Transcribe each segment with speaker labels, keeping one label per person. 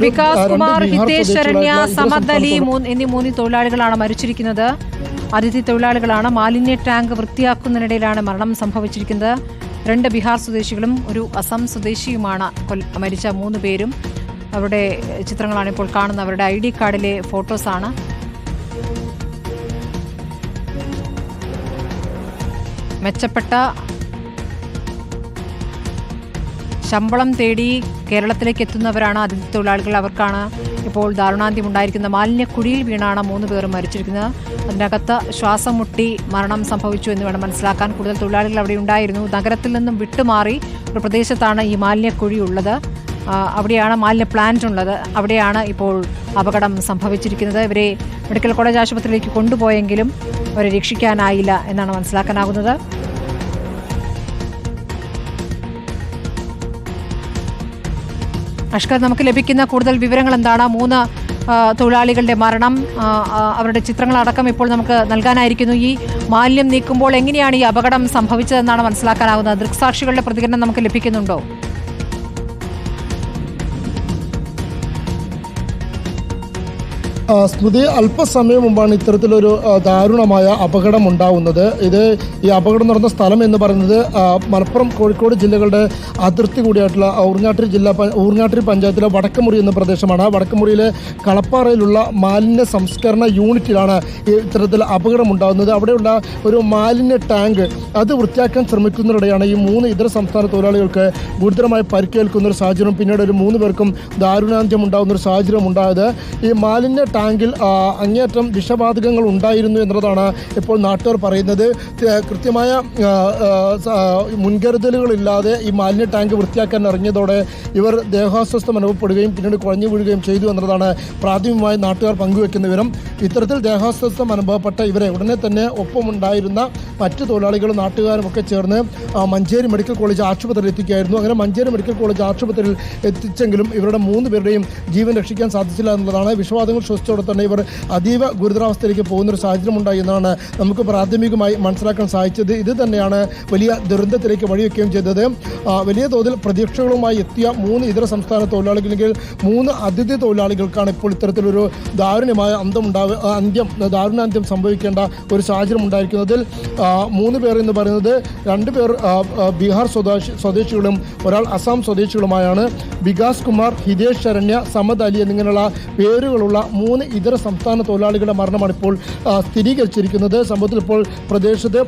Speaker 1: വികാസ് കുമാർ ഹിതേഷ് ശരണ്യ സമദ് അലി എന്നീ മൂന്ന് തൊഴിലാളികളാണ് മരിച്ചിരിക്കുന്നത്. അതിഥി തൊഴിലാളികളാണ് മാലിന്യ ടാങ്ക് വൃത്തിയാക്കുന്നതിനിടയിലാണ് മരണം സംഭവിച്ചിരിക്കുന്നത്. രണ്ട് ബീഹാർ സ്വദേശികളും ഒരു അസം സ്വദേശിയുമാണ് മരിച്ച മൂന്ന് പേരും. അവരുടെ ചിത്രങ്ങളാണ് ഇപ്പോൾ കാണുന്നത്. അവരുടെ ഐ ഡി കാർഡിലെ ഫോട്ടോസാണ് മെച്ചപ്പെട്ട ശമ്പളം തേടി കേരളത്തിലേക്ക് എത്തുന്നവരാണ് അതിഥി തൊഴിലാളികൾ. അവർക്കാണ് ഇപ്പോൾ ദാരുണാന്ത്യം ഉണ്ടായിരിക്കുന്ന മാലിന്യക്കുഴിയിൽ വീണാണ് മൂന്ന് പേർ മരിച്ചിരിക്കുന്നത്. അതിനകത്ത് ശ്വാസം മുട്ടി മരണം സംഭവിച്ചു എന്ന് വേണം മനസ്സിലാക്കാൻ. കൂടുതൽ തൊഴിലാളികൾ അവിടെ ഉണ്ടായിരുന്നു. നഗരത്തിൽ നിന്നും വിട്ടുമാറി ഒരു പ്രദേശത്താണ് ഈ മാലിന്യക്കുഴി ഉള്ളത്. അവിടെയാണ് മാലിന്യ പ്ലാന്റ് ഉള്ളത്. അവിടെയാണ് ഇപ്പോൾ അപകടം സംഭവിച്ചിരിക്കുന്നത്. ഇവരെ മെഡിക്കൽ കോളേജ് ആശുപത്രിയിലേക്ക് കൊണ്ടുപോയെങ്കിലും അവരെ രക്ഷിക്കാനായില്ല എന്നാണ് മനസ്സിലാക്കാനാകുന്നത്. അഷ്കർ നമുക്ക് ലഭിക്കുന്ന കൂടുതൽ വിവരങ്ങൾ എന്താണ് മൂന്ന് തൊഴിലാളികളുടെ മരണം അവരുടെ ചിത്രങ്ങളടക്കം ഇപ്പോൾ നമുക്ക് നൽകാനായിരിക്കുന്നു. ഈ മാലിന്യം നീക്കുമ്പോൾ എങ്ങനെയാണ് ഈ അപകടം സംഭവിച്ചതെന്നാണ് മനസ്സിലാക്കാനാകുന്നത് ദൃക്സാക്ഷികളുടെ പ്രതികരണം നമുക്ക് ലഭിക്കുന്നുണ്ടോ?
Speaker 2: സ്മൃതി അല്പസമയം മുമ്പാണ് ഇത്തരത്തിലൊരു ദാരുണമായ അപകടം ഉണ്ടാവുന്നത് ഇത് ഈ അപകടം നടന്ന സ്ഥലം എന്ന് പറയുന്നത് മലപ്പുറം കോഴിക്കോട് ജില്ലകളുടെ അതിർത്തി കൂടിയായിട്ടുള്ള ഊർങ്ങാട്ടിരി ജില്ലാ ഊർങ്ങാട്ടിരി പഞ്ചായത്തിലെ വടക്കമുറി എന്ന പ്രദേശമാണ്. വടക്കമുറിയിലെ കളപ്പാറയിലുള്ള മാലിന്യ സംസ്കരണ യൂണിറ്റിലാണ് ഇത്തരത്തിൽ അപകടം ഉണ്ടാകുന്നത് അവിടെയുള്ള ഒരു മാലിന്യ ടാങ്ക് അത് വൃത്തിയാക്കാൻ ശ്രമിക്കുന്നതിനിടെയാണ് ഈ മൂന്ന് ഇതര സംസ്ഥാന തൊഴിലാളികൾക്ക് ഗുരുതരമായി പരിക്കേൽക്കുന്ന ഒരു സാഹചര്യം. പിന്നീട് ഒരു മൂന്ന് പേർക്കും ദാരുണാന്ത്യം ഉണ്ടാകുന്ന ഒരു സാഹചര്യം ഉണ്ടായത് ഈ മാലിന്യ ടാങ്കിൽ അങ്ങേയറ്റം വിഷവാതകങ്ങൾ ഉണ്ടായിരുന്നു എന്നതാണ് ഇപ്പോൾ നാട്ടുകാർ പറയുന്നത്. കൃത്യമായ മുൻകരുതലുകളില്ലാതെ ഈ മാലിന്യ ടാങ്ക് വൃത്തിയാക്കാൻ ഇറങ്ങിയതോടെ ഇവർ ദേഹാസ്വസ്ഥം അനുഭവപ്പെടുകയും പിന്നീട് കുഴഞ്ഞു വീഴുകയും ചെയ്തു എന്നതാണ് പ്രാഥമികമായി നാട്ടുകാർ പങ്കുവെക്കുന്ന വിവരം. ഇത്തരത്തിൽ ദേഹാസ്വസ്ഥം അനുഭവപ്പെട്ട ഇവരെ ഉടനെ തന്നെ ഒപ്പമുണ്ടായിരുന്ന മറ്റു തൊഴിലാളികളും നാട്ടുകാരും ഒക്കെ ചേർന്ന് മഞ്ചേരി മെഡിക്കൽ കോളേജ് ആശുപത്രിയിൽ എത്തിക്കുകയായിരുന്നു. അങ്ങനെ മഞ്ചേരി മെഡിക്കൽ കോളേജ് ആശുപത്രിയിൽ എത്തിച്ചെങ്കിലും ഇവരുടെ മൂന്ന് പേരുടെയും ജീവൻ രക്ഷിക്കാൻ സാധിച്ചില്ല എന്നുള്ളതാണ് വിഷവാതങ്ങൾ ശ്വസിച്ചോടെ തന്നെ ഇവർ അതീവ ഗുരുതരാവസ്ഥയിലേക്ക് പോകുന്ന ഒരു സാഹചര്യം ഉണ്ടായി എന്നാണ് നമുക്ക് പ്രാഥമികമായി മനസ്സിലാക്കാൻ സാധിച്ചത്. ഇത് തന്നെയാണ് വലിയ ദുരന്തത്തിലേക്ക് വഴിവെക്കുകയും ചെയ്തത്. വലിയ തോതിൽ പ്രതീക്ഷകളുമായി എത്തിയ മൂന്ന് ഇതര സംസ്ഥാന തൊഴിലാളികളെങ്കിൽ മൂന്ന് അതിഥി തൊഴിലാളികൾക്കാണ് ഇപ്പോൾ ഇത്തരത്തിലൊരു ദാരുണ്യമായ അന്തം ഉണ്ടാവുക അന്ത്യം ദാരുണാന്ത്യം സംഭവിക്കേണ്ട ഒരു സാഹചര്യം ഉണ്ടായിരിക്കുന്നതിൽ മൂന്ന് പേർ എന്ന് പറയുന്നത് രണ്ട് പേർ ബീഹാർ സ്വദേശി സ്വദേശികളും ഒരാൾ അസം സ്വദേശികളുമായാണ്. വികാസ് കുമാർ ഹിതേഷ് ശരണ്യ സമദ് അലി എന്നിങ്ങനെയുള്ള പേരുകളുള്ള മൂന്ന് ഇതര സംസ്ഥാന തൊഴിലാളികളുടെ മരണമാണ് ഇപ്പോൾ സ്ഥിരീകരിച്ചിരിക്കുന്നത്. സംഭവത്തിൽ ഇപ്പോൾ പ്രദേശത്ത്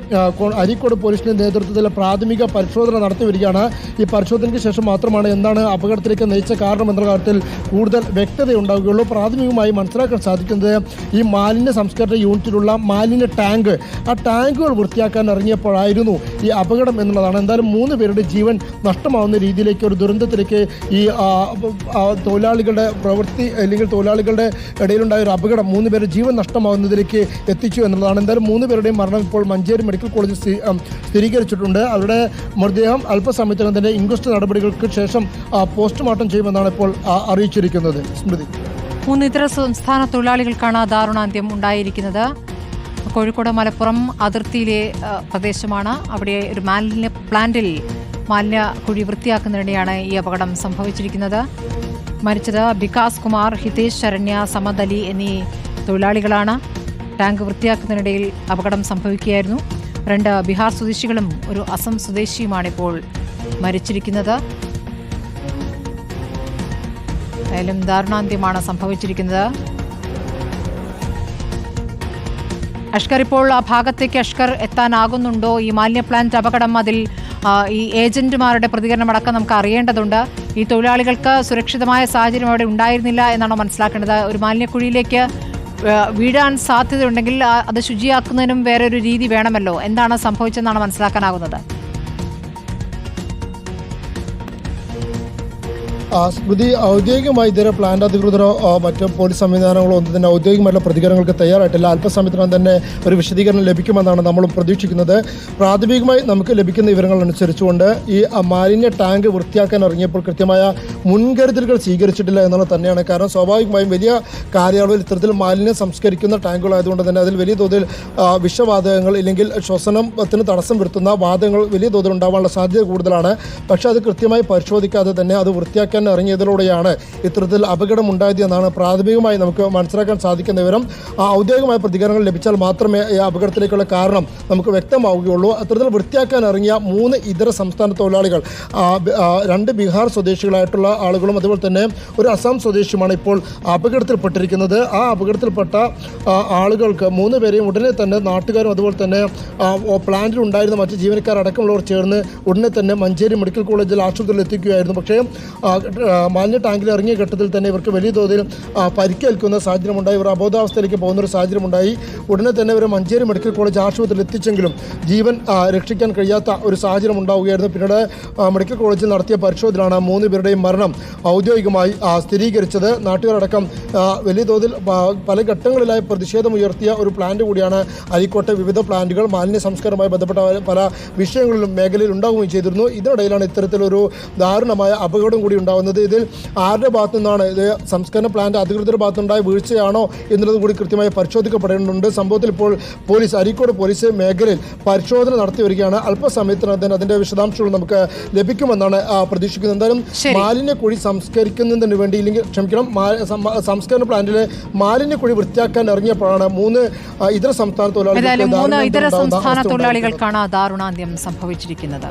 Speaker 2: അരിക്കോട് പോലീസിന്റെ നേതൃത്വത്തിൽ പ്രാഥമിക പരിശോധന നടത്തി വരികയാണ് ഈ പരിശോധനയ്ക്ക് ശേഷം മാത്രമാണ് എന്താണ് അപകടത്തിലേക്ക് നയിച്ച കാരണം എന്ന കാര്യത്തിൽ കൂടുതൽ വ്യക്തത ഉണ്ടാവുകയുള്ളൂ പ്രാഥമികമായി മനസ്സിലാക്കാൻ സാധിക്കുന്നത് ഈ മാലിന്യ സംസ്കരണ യൂണിറ്റിലുള്ള മാലിന്യ ടാങ്ക് ആ ടാങ്കുകൾ വൃത്തിയാക്കാൻ ഇറങ്ങിയപ്പോഴായിരുന്നു ഈ അപകടം എന്നുള്ളതാണ്. എന്തായാലും മൂന്ന് പേരുടെ ജീവൻ നഷ്ടമാവുന്ന രീതിയിലേക്ക് ഒരു ദുരന്തത്തിലേക്ക് ഈ തൊഴിലാളികളുടെ പ്രവൃത്തി അല്ലെങ്കിൽ തൊഴിലാളികളുടെ ഇടയിലുണ്ടായ ഒരു അപകടം മൂന്ന് പേരുടെ ജീവൻ നഷ്ടമാകുന്നതിലേക്ക് എത്തിച്ചു എന്നുള്ളതാണ്. എന്തായാലും മൂന്ന് പേരുടെയും മരണം ഇപ്പോൾ മഞ്ചേരി മെഡിക്കൽ കോളേജിൽ സ്ഥി- സ്ഥിരീകരിച്ചിട്ടുണ്ട്. അവരുടെ മൃതദേഹം അല്പസമയത്തിനകം തന്നെ ഇൻക്വസ്റ്റ് നടപടികൾക്ക് ശേഷം പോസ്റ്റ്മോർട്ടം ചെയ്യുമെന്നാണ് ഇപ്പോൾ അറിയിച്ചിരിക്കുന്നത്. സ്മൃതി.
Speaker 1: മൂന്ന് ഇതര സംസ്ഥാന തൊഴിലാളികൾക്കാണ് ദാരുണാന്ത്യം ഉണ്ടായിരിക്കുന്നത്. കോഴിക്കോട് മലപ്പുറം അതിർത്തിയിലെ പ്രദേശമാണ്. അവിടെ ഒരു മാലിന്യ പ്ലാന്റിൽ മാലിന്യ കുഴി വൃത്തിയാക്കുന്നതിനിടെയാണ് ഈ അപകടം സംഭവിച്ചിരിക്കുന്നത്. മരിച്ചത് വികാസ് കുമാർ ഹിതേഷ് ശരണ്യ സമദ് അലി എന്നീ തൊഴിലാളികളാണ്. ടാങ്ക് വൃത്തിയാക്കുന്നതിനിടയിൽ അപകടം സംഭവിക്കുകയായിരുന്നു. രണ്ട് ബീഹാർ സ്വദേശികളും ഒരു അസം സ്വദേശിയുമാണ് ഇപ്പോൾ മരിച്ചിരിക്കുന്നത്. ഏതായാലും ദാരുണാന്ത്യമാണ് സംഭവിച്ചിരിക്കുന്നത്. അഷ്കർ ഇപ്പോൾ ആ ഭാഗത്തേക്ക് അഷ്കർ എത്താനാകുന്നുണ്ടോ? ഈ മാലിന്യ പ്ലാന്റ് അപകടം അതിൽ ഈ ഏജന്റുമാരുടെ പ്രതികരണം അടക്കം നമുക്ക് അറിയേണ്ടതുണ്ട്. ഈ തൊഴിലാളികൾക്ക് സുരക്ഷിതമായ സാഹചര്യം അവിടെ ഉണ്ടായിരുന്നില്ല എന്നാണോ മനസ്സിലാക്കേണ്ടത്? ഒരു മാലിന്യക്കുഴിയിലേക്ക് വീഴാൻ സാധ്യതയുണ്ടെങ്കിൽ അത് ശുചിയാക്കുന്നതിനും വേറെ ഒരു രീതി വേണമല്ലോ. എന്താണ് സംഭവിച്ചതെന്നാണ് മനസ്സിലാക്കാനാകുന്നത്?
Speaker 2: സ്മൃതി ഔദ്യോഗികമായി ഇതുവരെ പ്ലാന്റ് അധികൃതരോ മറ്റു പോലീസ് സംവിധാനങ്ങളോ ഒന്നും തന്നെ ഔദ്യോഗികമായിട്ടുള്ള പ്രതികരണങ്ങൾക്ക് തയ്യാറായിട്ടില്ല. അല്പസമയത്തിനകം തന്നെ ഒരു വിശദീകരണം ലഭിക്കുമെന്നാണ് നമ്മൾ പ്രതീക്ഷിക്കുന്നത്. പ്രാഥമികമായി നമുക്ക് ലഭിക്കുന്ന വിവരങ്ങൾ അനുസരിച്ചുകൊണ്ട് ഈ മാലിന്യ ടാങ്ക് വൃത്തിയാക്കാൻ ഇറങ്ങിയപ്പോൾ കൃത്യമായ മുൻകരുതലുകൾ സ്വീകരിച്ചിട്ടില്ല എന്നുള്ളത് തന്നെയാണ്. കാരണം സ്വാഭാവികമായും വലിയ കാര്യാളവിൽ ഇത്തരത്തിൽ മാലിന്യം സംസ്കരിക്കുന്ന ടാങ്കുകളായതുകൊണ്ട് തന്നെ അതിൽ വലിയ തോതിൽ വിഷവാതകങ്ങൾ ഇല്ലെങ്കിൽ ശ്വസനത്തിന് തടസ്സം വരുത്തുന്ന വാതകങ്ങൾ വലിയ തോതിൽ ഉണ്ടാവാനുള്ള സാധ്യത കൂടുതലാണ്. പക്ഷേ അത് കൃത്യമായി പരിശോധിക്കാതെ തന്നെ അത് വൃത്തിയാക്കാൻ വൃത്തിയാക്കാൻ ഇറങ്ങിയതിലൂടെയാണ് ഇത്തരത്തിൽ എന്നാണ് പ്രാഥമികമായി നമുക്ക് മനസ്സിലാക്കാൻ സാധിക്കുന്ന വിവരം. ഔദ്യോഗികമായ പ്രതികരണങ്ങൾ ലഭിച്ചാൽ മാത്രമേ ഈ അപകടത്തിലേക്കുള്ള കാരണം നമുക്ക് വ്യക്തമാവുകയുള്ളൂ. അത്തരത്തിൽ വൃത്തിയാക്കാൻ ഇറങ്ങിയ മൂന്ന് ഇതര സംസ്ഥാന തൊഴിലാളികൾ രണ്ട് ബീഹാർ സ്വദേശികളായിട്ടുള്ള ആളുകളും അതുപോലെ തന്നെ ഒരു അസം സ്വദേശിയുമാണ് ഇപ്പോൾ അപകടത്തിൽപ്പെട്ടിരിക്കുന്നത്. ആ അപകടത്തിൽപ്പെട്ട ആളുകൾക്ക് മൂന്ന് പേരെയും ഉടനെ തന്നെ നാട്ടുകാരും അതുപോലെ തന്നെ പ്ലാന്റിൽ ഉണ്ടായിരുന്ന മറ്റ് ജീവനക്കാരടക്കമുള്ളവർ ചേർന്ന് ഉടനെ തന്നെ മഞ്ചേരി മെഡിക്കൽ കോളേജിൽ ആശുപത്രിയിൽ എത്തിക്കുകയായിരുന്നു. പക്ഷേ മാലിന്യ ടാങ്കിൽ ഇറങ്ങിയ ഘട്ടത്തിൽ തന്നെ ഇവർക്ക് വലിയ തോതിൽ പരിക്കേൽക്കുന്ന സാഹചര്യമുണ്ടായി. ഇവർ അബോധാവസ്ഥയിലേക്ക് പോകുന്ന ഒരു സാഹചര്യമുണ്ടായി. ഉടനെ തന്നെ ഇവരെ മഞ്ചേരി മെഡിക്കൽ കോളേജ് ആശുപത്രിയിൽ എത്തിച്ചെങ്കിലും ജീവൻ രക്ഷിക്കാൻ കഴിയാത്ത ഒരു സാഹചര്യം ഉണ്ടാവുകയായിരുന്നു. പിന്നീട് മെഡിക്കൽ കോളേജിൽ നടത്തിയ പരിശോധനയാണ് മൂന്ന് പേരുടെയും മരണം ഔദ്യോഗികമായി സ്ഥിരീകരിച്ചത്. നാട്ടുകാരടക്കം വലിയ തോതിൽ പല ഘട്ടങ്ങളിലായി പ്രതിഷേധമുയർത്തിയ ഒരു പ്ലാന്റ് കൂടിയാണ് അരീക്കോട്ടെ വിവിധ പ്ലാന്റുകൾ. മാലിന്യ സംസ്കാരവുമായി ബന്ധപ്പെട്ട പല വിഷയങ്ങളിലും മേഖലയിൽ ഉണ്ടാവുകയും ചെയ്തിരുന്നു. ഇതിനിടയിലാണ് ഇത്തരത്തിലൊരു ദാരുണമായ അപകടം കൂടി ഉണ്ടാകുന്നത് ഇതിൽ ആരുടെ ഭാഗത്തു നിന്നാണ് ഇത് സംസ്കരണ പ്ലാന്റ് അധികൃതരുടെ ഭാഗത്തുണ്ടായ വീഴ്ചയാണോ എന്നുള്ളത് കൂടി കൃത്യമായി പരിശോധിക്കപ്പെടേണ്ടതുണ്ട്. സംഭവത്തിൽ ഇപ്പോൾ പോലീസ് അരീക്കോട് പോലീസ് മേഖലയിൽ പരിശോധന നടത്തി വരികയാണ്. അല്പസമയത്തിനകം തന്നെ അതിന്റെ വിശദാംശങ്ങൾ നമുക്ക് ലഭിക്കുമെന്നാണ് പ്രതീക്ഷിക്കുന്നത്. എന്തായാലും. മാലിന്യ കുഴി സംസ്കരിക്കുന്നതിന് വേണ്ടി ഇല്ലെങ്കിൽ ക്ഷമിക്കണം സംസ്കരണ പ്ലാന്റിലെ മാലിന്യ കുഴി വൃത്തിയാക്കാൻ ഇറങ്ങിയപ്പോഴാണ് മൂന്ന് ഇതര സംസ്ഥാന തൊഴിലാളികൾ
Speaker 1: ഇതര സംസ്ഥാന. തൊഴിലാളികൾക്കാണ് ദാരുണാന്ത്യം സംഭവിച്ചിരിക്കുന്നത്.